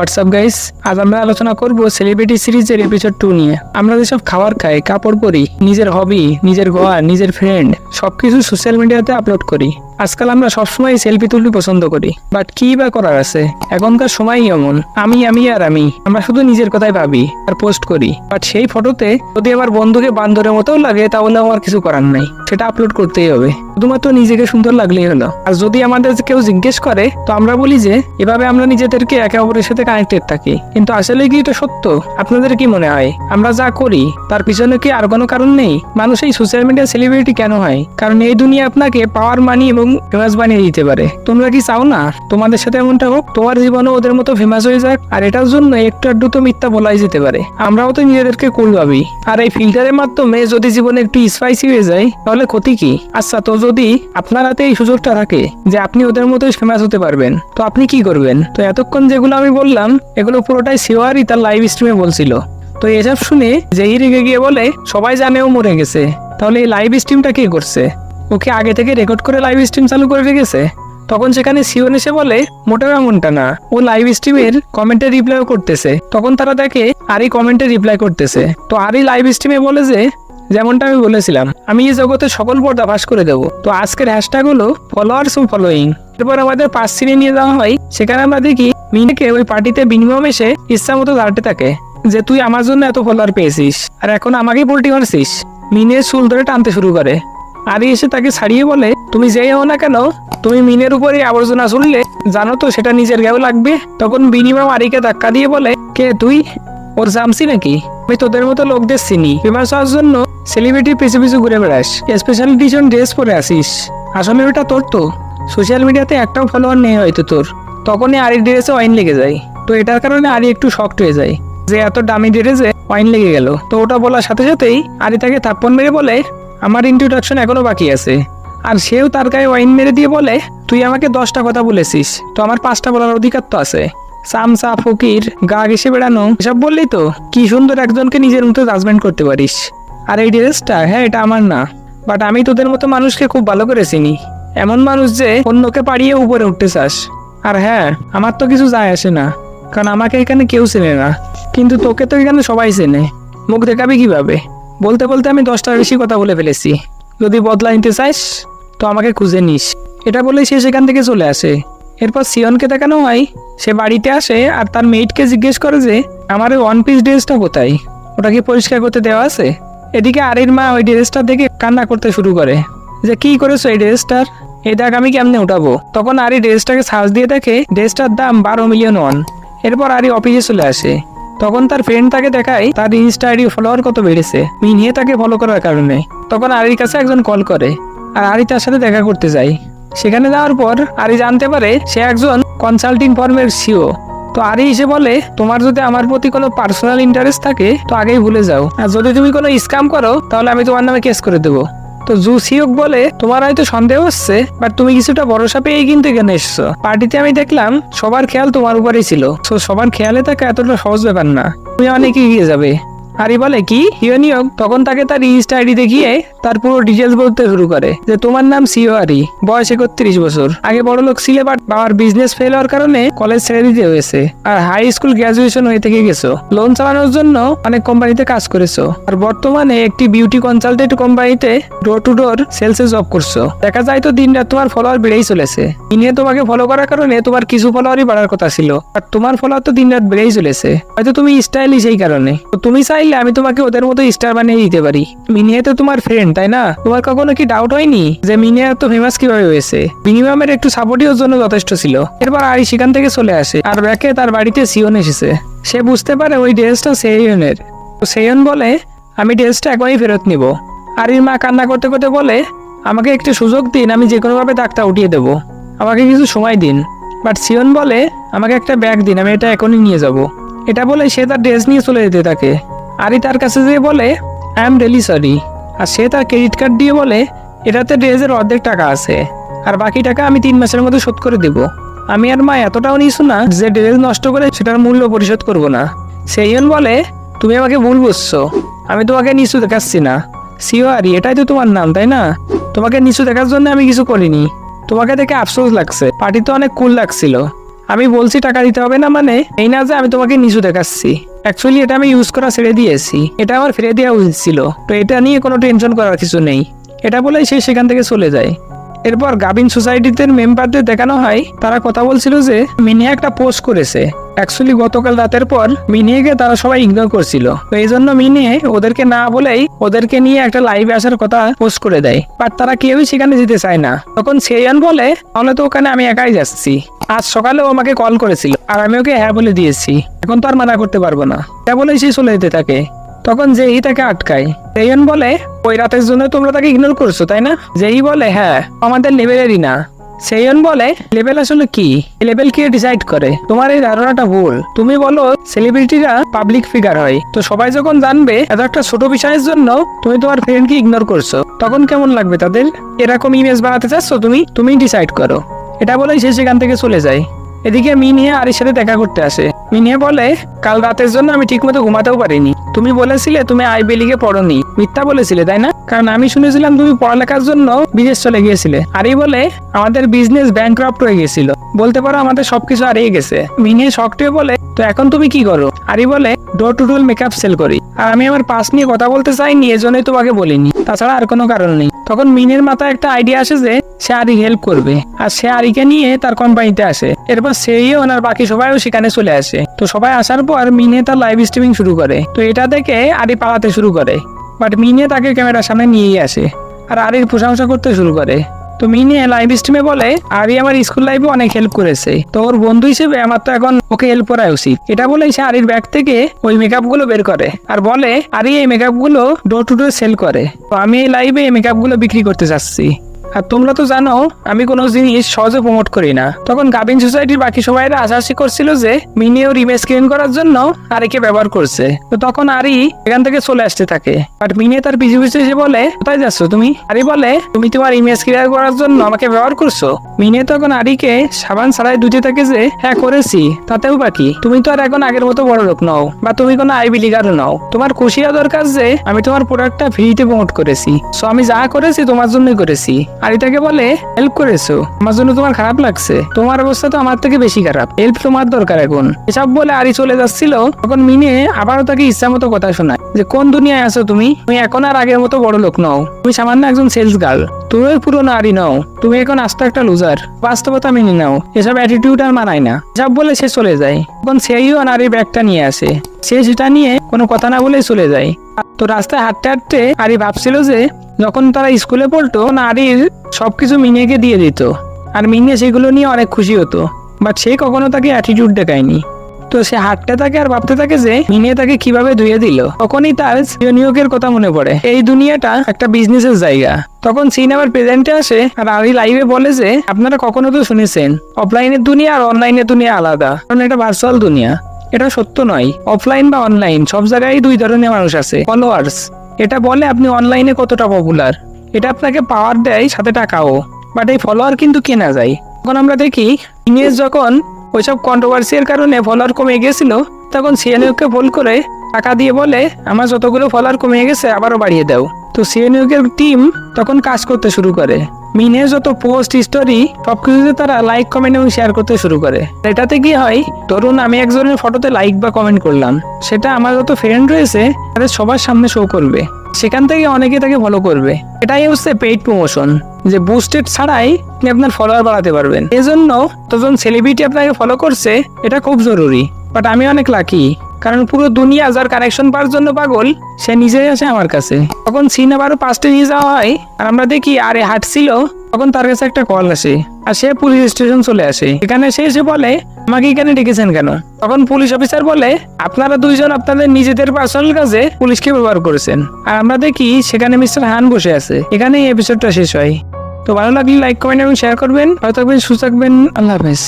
WhatsApp guys আজ আমরা আলোচনা করব সেলিব্রিটি সিরিজের এপিসোড টু নিয়ে। আমরা যেসব খাবার খাই, কাপড় পরি, নিজের হবি নিজের ঘর নিজের ফ্রেন্ড সবকিছু সোশ্যাল মিডিয়াতে আপলোড করি। আজকাল আমরা সবসময় সেলফি তুলতে পছন্দ করি। বাট কি বা করার আছে? এখনকার সময়ই এমন। আমি আমি আর আমি। আমরা শুধু নিজের কথাই ভাবি আর পোস্ট করি। বাট সেই ফটোতে যদি আমার বন্ধুকে বান্দরের মতো লাগে, তাহলে আমার কিছু করার নাই। সেটা আপলোড করতেই হবে। শুধুমাত্র নিজেকে সুন্দর লাগলেই হলো। আর যদি আমাদের কেউ জিজ্ঞেস করে, তো আমরা বলি যে, এভাবে আমরা নিজেদেরকে একে অপরের সাথে কানেক্টেড থাকি। কিন্তু আসলে কি এটা সত্য? আপনাদের কি মনে হয়? আমরা যা করি, তার পিছনে কি আর কোনো কারণ নেই? মানুষ এই সোশ্যাল মিডিয়া সেলিব্রিটি কেন হয়? কারণ এই দুনিয়া আপনাকে পাওয়ার মানি এবং ফেমাস বানিয়ে দিতে পারে। তোমরা কি চাও না? তোমাদের সাথে এমনটা হোক, তোমার জীবনও ওদের মতো ফেমাস হয়ে যাক, আর এটার জন্য একটু আধটু তো মিথ্যা বলাই যেতে পারে। আমরাও তো নিজেদেরকে কুল ভাবি। আর এই ফিল্টারের মাধ্যমে যদি জীবনে একটু স্পাইসি হয়ে যায়, তাহলে ক্ষতি কি? আচ্ছা তো যদি আপনার হাতে এই সুযোগটা থাকে যে আপনি ওদের মতোই ফেমাস হতে পারবেন, তো আপনি কি করবেন? তো এতক্ষণ যেগুলো আমি বললাম, এগুলো পুরোটাই সিওয়ারই তার লাইভ স্ট্রিমে বলছিল। তো এসব শুনে যেই রেগে গিয়ে বলে, সবাই জানেও মরে গেছে। তাহলে এই লাইভ স্ট্রিমটা কে করছে? ওকে আগে থেকে রেকর্ড করে লাইভ স্ট্রিম চালু করে রেখেছে তখন সেখানে সিওন এসে বলে, মোটেও এমনটা না। ও লাইভ স্ট্রিমের কমেন্টে রিপ্লাইও করতেছে। তখন তারা দেখে, আরই কমেন্টে রিপ্লাই করতেছে। তো আরই লাইভ স্ট্রিমে বলে যে, যেমনটা আমি বলেছিলাম, আমি এই জগতে সকল পর্দা ফাঁস করে দেবো। তো আজকের হ্যাশট্যাগ হলো ফলোয়ার্স ও ফলোয়িং এরপর আমাদের পাঁচ সিনে নিয়ে যাওয়া হয়। সেখানে আমরা দেখি, মিনিকে ওই পার্টিতে বিনিময় এসে ইচ্ছা মতো দাঁড়াতে থাকে, যে, তুই আমার জন্য এত ফলোয়ার পেয়েছিস, আর এখন আমাকেই পোল্টি মারছিস। মিনের চুল ধরে টানতে শুরু করে। আরি এসে তাকে ছাড়িয়ে বলে, তুমি যেই হও না কেন, তুমি মিনের উপরে আবর্জনা চললে জানো তো সেটা নিজের গায়েও লাগবে। তখন বিনিময় আরিকে ধাক্কা দিয়ে বলে, কে তুই? ওর জামসি নাকি? আমি তোদের মতো লোকদের চিনি। ফেমাস হওয়ার জন্য সেলিব্রিটির পিছু পিছু ঘুরে বেড়াস। স্পেশাল ডিজাইন ড্রেস পরে আসিস। আসলে ওটা তোর তো। সোশ্যাল মিডিয়াতে একটাও ফলোয়ার নেই হয়তো তোর। তখনই আরির ড্রেসে ওয়াইন লেগে যায়। তো এটার কারণে আরি একটু শক্ট হয়ে যায়। যে এত দামি ড্রেসে ওয়াইন লেগে গেল। তো ওটা বলার সাথে সাথেই আরি তাকে থাপ্পন মেরে বলে আমার ইন্ট্রোডাকশন এখনও বাকি আছে। আর সেও তার গায়ে ওয়াইন মেরে দিয়ে বলে, তুই আমাকে দশটা কথা বলেছিস, তো আমার পাঁচটা বলার অধিকার তো আছে। সামসা, ফকির গা ঘেসে বেড়ানো, এসব বললেই তো কি সুন্দর একজনকে নিজের মতো জাজমেন্ট করতে পারিস। আর এই ড্রেসটা হ্যাঁ এটা আমার না। বাট আমি তোদের মতো মানুষকে খুব ভালো করে চিনি। এমন মানুষ যে অন্যকে পাড়িয়ে উপরে উঠতে চাস। আর হ্যাঁ আমার তো কিছু যায় আসে না, কারণ আমাকে এখানে কেউ চেনে না। কিন্তু তোকে তো এখানে সবাই চেনে। মুখ দেখাবি কীভাবে? বলতে বলতে আমি দশটার বেশি কথা বলে ফেলেছি। যদি বদলা নিতে চাইস তো আমাকে খুঁজে নিস। এটা বলেই সে সেখান থেকে চলে আসে। এরপর সিয়নকে দেখানো হয়, সে বাড়িতে আসে আর তার মেয়েটকে জিজ্ঞেস করে যে আমার ওই ওয়ান পিস ড্রেসটা কোথায়? ওটা কি পরিষ্কার করতে দেওয়া আছে? এদিকে আরির মা ওই ড্রেসটা দেখে কান্না করতে শুরু করে, যে কি করেছ এই ড্রেসটার? এই দেখ আমি কেমনে উঠাবো? তখন আরি ড্রেসটাকে সার্চ দিয়ে দেখে, ড্রেসটার দাম বারো মিলিয়ন ওয়ান এরপর আরি অফিসে চলে আসে। তখন তার ফ্রেন্ড তাকে দেখায়, তার ইনস্টা আইডি ফলোয়ার কত বেড়েছে? মিনিয়ে তাকে ফলো করার কারণে। তখন আরির কাছে একজন কল করে, আর আরি তার সাথে দেখা করতে যায়। সেখানে যাওয়ার পর আরি জানতে পারে সে একজন কনসাল্টিং ফার্মের সিও তো আরি এসে বলে, তোমার যদি আমার প্রতি কোনো পার্সোনাল ইন্টারেস্ট থাকে, তো আগেই ভুলে যাও। আর যদি তুমি কোনো স্ক্যাম করো, তাহলে আমি তোমার নামে কেস করে দেবো। তো জু সিওক বলে, তোমার হয়তো সন্দেহ হচ্ছে বাট তুমি কিছুটা ভরসা পেয়েই কিন্তু এখানে এসছো। পার্টিতে আমি দেখলাম, সবার খেয়াল তোমার উপরেই ছিল। তো সবার খেয়ালে থাকা এতটা সহজ ব্যাপার না। তুমি অনেক এগিয়ে যাবে। আরি বলে কি? হিয়নিয়ক তখন তাকে তার ইনস্টা আইডি দেখিয়ে তার পুরো ডিটেলস বলতে শুরু করে যে তোমার নাম সিও আরি বয়স একত্রিশ বছর। আগে বড় লোক ছিলে বাট বাবার বিজনেস ফেল হওয়ার কারণে কলেজ ছেড়ে দিতে হয়েছে। আর হাই স্কুল গ্রাজুয়েশন হয়ে থেকে গেছো। লোন চালানোর জন্য অনেক কোম্পানিতে কাজ করেছ। আর বর্তমানে একটি বিউটি কনসালটেন্ট কোম্পানিতে ডোর টু ডোর সেলসে জব করছ। দেখা যায় তো দিন রাত তোমার ফলোয়ার বেড়েই চলেছে। ইনিয়ে তোমাকে ফলো করার কারণে তোমার কিছু ফলোয়ারই বাড়ার কথা ছিল। আর তোমার ফলোয়ার তো দিন রাত বেড়েই চলেছে। হয়তো তুমি স্টাইলিশ এই কারণে। তো তুমি চাইলে আমি তোমাকে ওদের মতো স্টার বানিয়ে দিতে পারি। মিনিয়া তো তোমার ফ্রেন্ড তাই না? তোমার কখনো কি ডাউট হয়নি যে মিনিয়া তো ফেমাস কীভাবে হয়েছে? মিনিমামের একটু সাপোর্টই ওর জন্য যথেষ্ট ছিল। এরপর আরি সেখান থেকে চলে আসে আর ব্যাকে তার বাড়িতে সিওন এসেছে। সে বুঝতে পারে ওই ড্রেসটা সেইয়নের তো সেইয়ন বলে, আমি ড্রেসটা একবারই ফেরত নিব। আরির মা কান্না করতে করতে বলে, আমাকে একটু সুযোগ দিন, আমি যে কোনোভাবে দাগটা উঠিয়ে দেবো। আমাকে কিছু সময় দিন। বাট সিয়ন বলে, আমাকে একটা ব্যাগ দিন, আমি এটা এখনই নিয়ে যাব। এটা বলে সে তার ড্রেস নিয়ে চলে যেতে থাকে। আরি তার কাছে যেয়ে বলে আই এম রিয়েলি সরি আর সে তার ক্রেডিট কার্ড দিয়ে বলে, এটাতে ড্রেসের অর্ধেক টাকা আছে, আর বাকি টাকা আমি তিন মাসের মধ্যে শোধ করে দেব। আমি আর মা এতটাও নিছু না যে ড্রেস নষ্ট করে সেটার মূল্য পরিশোধ করব না। সেইজন বলে, তুমি আমাকে ভুল বুঝছ। আমি তোমাকে নিচু দেখাচ্ছি না। সিও আরি এটাই তো তোমার নাম, তাই না? তোমাকে নিচু দেখার জন্য আমি কিছু করিনি। তোমাকে দেখে আফসোস লাগছে। পার্টি তো অনেক কুল লাগছিল। আমি বলছি টাকা দিতে হবে না মানে এই না যে আমি তোমাকে নিচু দেখাচ্ছি। অ্যাকচুয়ালি এটা আমি ইউজ করা ছেড়ে দিয়েছি। এটা আমার ফিরে দেওয়া উচিত ছিল। তো এটা নিয়ে কোনো টেনশন করার কিছু নেই। এটা বলেই সে সেখান থেকে চলে যায়। এরপর গাবিন সোসাইটিতে মেম্বারদের দেখানো হয়, তারা কথা বলছিল যে, মিনিয়া একটা পোস্ট করেছে। অ্যাকচুয়ালি গতকাল রাতের পর মিনিয়েকে তারা সবাই ইগনোর করছিল। তো এই জন্য মিনিয়ে ওদেরকে না বলেই ওদেরকে নিয়ে একটা লাইভে আসার কথা পোস্ট করে দেয়। বাট তারা কেউই সেখানে যেতে চায় না। তখন সেয়ান বলে, তাহলে তো ওখানে আমি একাই যাচ্ছি। আজ সকালে ও আমাকে কল করেছিল, আর আমি ওকে হ্যাঁ বলে দিয়েছি। এখন তো আর মানা করতে পারব না। হ্যাঁ বলেই সে চলে যেতে থাকে। তখন যেই তাকে আটকায়। রেয়ন বলে, ওই রাতের জন্য তোমরা তাকে ইগনোর করছ, তাই না? যেই বলে হ্যাঁ আমাদের লেভেলেরই না। সেইয়ন বলে, লেভেল আসলে কি? লেভেল কে ডিসাইড করে? তোমার এই ধারণাটা ভুল। তুমি বলো সেলিব্রিটিরা পাবলিক ফিগার হয়। তো সবাই যখন জানবে, এত একটা ছোট বিষয়ের জন্য তুমি তোমার ফ্রেন্ডকে ইগনোর করছ, তখন কেমন লাগবে তাদের? এরকম ইমেজ বানাতে চাচ্ছ তুমি তুমি ডিসাইড করো। এটা বলেই সে সেখান থেকে চলে যায়। এদিকে মিনিয়া আরির সাথে দেখা করতে আসে। মিনিয়া বলে, কাল রাতের জন্য আমি ঠিকমতো ঘুমাতেও পারিনি। তুমি বলেছিলে তুমি আইবি লিগে পড়নি। মিথ্যা বলেছিলে, তাই না? কারণ আমি শুনেছিলাম তুমি পড়ালেখার জন্য বিদেশ চলে গিয়েছিলে। আরই বলে আমাদের বিজনেস ব্যাংক্রাফ্ট হয়ে গেছিল বলতে পারো আমাদের সবকিছু হারিয়ে গেছে। মিনিয়ে শক্টে বলে, তো এখন তুমি কি করো? আরই বলে door to door makeup sell করি। আর আমি আমার পাস নিয়ে কথা বলতে চাইনি, এজন্যই তোমাকে বলিনি। তাছাড়া আর কোনো কারণ নেই। তখন মিনের মাথায় একটা আইডিয়া আসে যে সে আরি হেল্প করবে। আর সে আরিকে নিয়ে তার কোম্পানিতে আসে। এরপর সেই ওনার বাকি সবাইও সেখানে চলে আসে। তো সবাই আসার পর মিনে তার লাইভ স্ট্রিমিং শুরু করে। তো এটা দেখে আরি পালাতে শুরু করে। বাট মিনে তাকে ক্যামেরার সামনে নিয়েই আসে। আর আরির প্রশংসা করতে শুরু করে। তো মিনি লাইভ স্ট্রিমে বলে আরি আমার স্কুল লাইফে অনেক হেল্প করেছে। তো ওর বন্ধু হিসেবে আমার তো এখন ওকে হেল্প করা উচিত। এটা বলে সে আরির ব্যাগ থেকে ওই মেকআপগুলো বের করে আর বলে, আরি, এই মেকআপগুলো ডোর টু ডোর সেল করে। তো আমি এই লাইভে এই মেকআপগুলো বিক্রি করতে চাচ্ছি আর তোমরা তো জানো, আমি কোনো জিনিস সহজে প্রমোট করি না। তখন গাবিন সোসাইটির বাকি সবাইরা আশাআশি করছিল যে মিনি ওর ইমেজ ক্লিন করার জন্য আরিকে ব্যবহার করছে। তো তখন আরি এখান থেকে চলে আসতে থাকে। বাট মিনি তার পিছু পিছু এসে বলে, কোথায় যাচ্ছ তুমি? আরি বলে, তুমি তোমার ইমেজ ক্লিয়ার করার জন্য আমাকে ব্যবহার করছ? মিনে তখন আরিকে সাবান ছাড়াই দুটি থাকে যে হ্যাঁ করেছি। তাতেও বাকি। তুমি তো আর এখন আগের মতো বড় লোক নও, বা তুমি কোনো আইবি লিগারও নও। তোমার খুশি হওয়া দরকার যে, আমি তোমার প্রোডাক্টটা ফ্রিতে প্রমোট করেছি। সো আমি যা করেছি, তোমার জন্যই করেছি। আর এটাকে বলে, হেল্প করেছ। আমার জন্য তোমার খারাপ লাগছে। তোমার অবস্থা তো আমার থেকে বেশি খারাপ। হেল্প তোমার দরকার এখন। এসব বলে আরি চলে যাচ্ছিল। তখন মিনে আবারও তাকে ইচ্ছা মতো কথা শোনায় যে, কোন দুনিয়ায় আছো তুমি? তুমি এখন আর আগের মতো বড় লোক নও। তুমি সামান্য একজন সেলস গার্ল তুমি পুরনো আরি নও। তুমি এখন আস্ত একটা লুজার বাস্তবতা মেনে নাও। এসব অ্যাটিটিউড আর মানায় না। সব বলে সে চলে যায়। তখন সেইও নারীর ব্যাগটা নিয়ে আসে। সে সেটা নিয়ে কোনো কথা না বলেই চলে যায়। তো রাস্তায় হাঁটতে হাঁটতে আরি ভাবছিল যে যখন তারা স্কুলে পড়তো, নারীর সবকিছু মিনিয়েকে দিয়ে দিত। আর মিনিয়ে সেগুলো নিয়ে অনেক খুশি হতো। বাট সে কখনো তাকে অ্যাটিটিউড দেখায়নি। তো সে হাঁটতে থাকে আর ভাবতে থাকে যে মিনিয়ে তাকে কীভাবে ধুয়ে দিল। তখনই তার নিয়োগের কথা মনে পড়ে। এই দুনিয়াটা একটা বিজনেসের জায়গা। তখন সিনেমার প্রেজেন্টে আসে আর আরি লাইভে বলে যে, আপনারা কখনো তো শুনেছেন অফলাইনের দুনিয়া আর অনলাইনের দুনিয়া আলাদা। কারণ এটা ভার্চুয়াল দুনিয়া। এটা সত্য নয়। অফলাইন বা অনলাইন সব জায়গায় দুই ধরনের মানুষ আছে ফলোয়ার্স এটা বলে আপনি অনলাইনে কতটা পপুলার এটা আপনাকে পাওয়ার দেয় সাথে টাকাও বাট এই ফলোয়ার কিন্তু কেনা যায়। তখন আমরা দেখি ইংরেজ যখন ওইসব কন্ট্রোভার্সির কারণে ফলোয়ার কমে গেছিল, তখন সিএনইউকে ভুল করে টাকা দিয়ে বলে, আমার যতগুলো ফলোয়ার কমে গেছে, আবারও বাড়িয়ে দাও। তো সিএনইউকের টিম তখন কাজ করতে শুরু করে। মিনের যত পোস্ট স্টোরি সবকিছুতে তারা লাইক কমেন্ট এবং শেয়ার করতে শুরু করে, এটাতে কি হয়, ধরুন আমি একজনের ফটোতে লাইক বা কমেন্ট করলাম, সেটা আমার যত ফ্রেন্ড রয়েছে, তাদের সবার সামনে শো করবে। সেখান থেকে অনেকে তাকে ফলো করবে। এটাই হচ্ছে পেইড প্রমোশন যে বুস্টেড ছাড়াই আপনি আপনার ফলোয়ার বাড়াতে পারবেন। এজন্য তখন সেলিব্রিটি আপনাকে ফলো করছে, এটা খুব জরুরি। বাট আমি অনেক লাকি কারণ পুরো দুনিয়া যার কানেকশন পাওয়ার জন্য পাগল, সে নিজেই আসে আমার কাছে। তখন সিন আবারও পাঁচটা নিয়ে যাওয়া হয়, আর আমরা দেখি আরে হাঁটছিল তখন তার কাছে একটা কল আসে, আর সে পুলিশ স্টেশন চলে আসে। এখানে সে এসে বলে, আমাকে এখানে ডেকেছেন কেন? তখন পুলিশ অফিসার বলে, আপনারা দুইজন আপনাদের নিজেদের পার্সোনাল কাজে পুলিশকে ব্যবহার করেছেন। আর আমরা দেখি সেখানে মিস্টার হান বসে আছে। এখানে এপিসোডটা শেষ হয়। তো ভালো লাগলে লাইক কমেন্ট এবং শেয়ার করবেন। ভালো থাকবেন, সুস্থ থাকবেন। আল্লাহ হাফেজ।